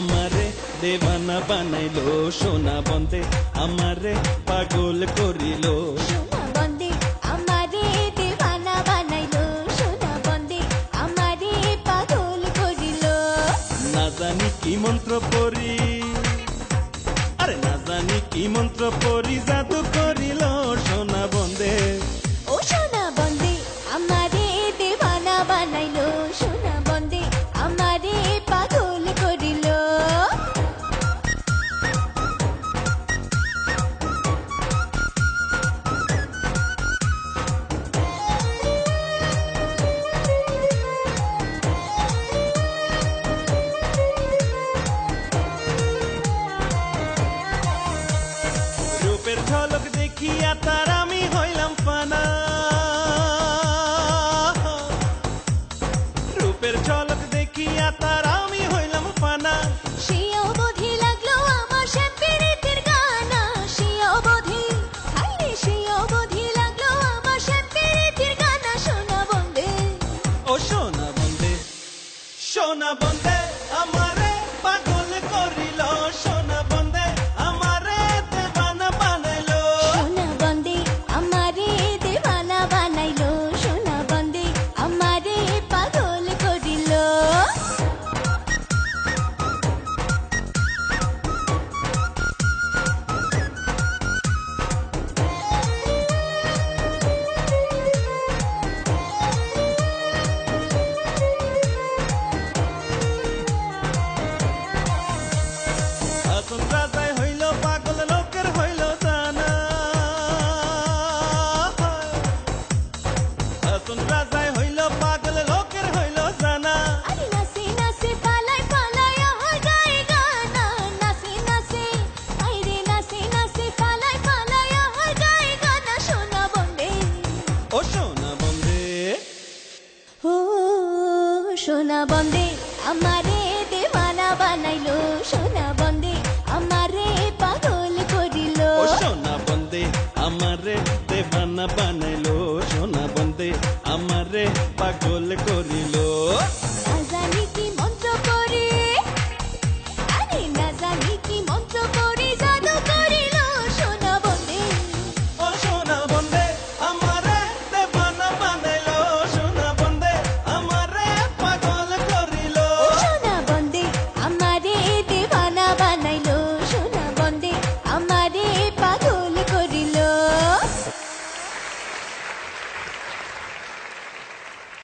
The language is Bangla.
আমারে দেবানা বানাইলো সোনা বন্দে আমারে পাগল করিলো। জানি কি মন্ত্র পড়ি আরে না জানি কি মন্ত্র পড়ি জাদু দেখিয়া তার আমি হইলাম ফানা। রূপের ঝলক দেখিয়া তার আমি হইলাম ফানা। সে অবধি লাগল আমার গানা। সে অবধি হাইরে সে অবধি লাগল আমার শ্যাম্পিরিতির গানা। সোনা বন্দে ও সোনা বন্দে সোনা বন্দে সোনা বন্দে, আমারে দেওয়ানা বানাইলো। সোনা বন্দে, আমারে পাগল করিল। সোনা বন্দে, আমারে দেওয়ানা বানাইলো। সোনা বন্দে, আমারে পাগল করিল।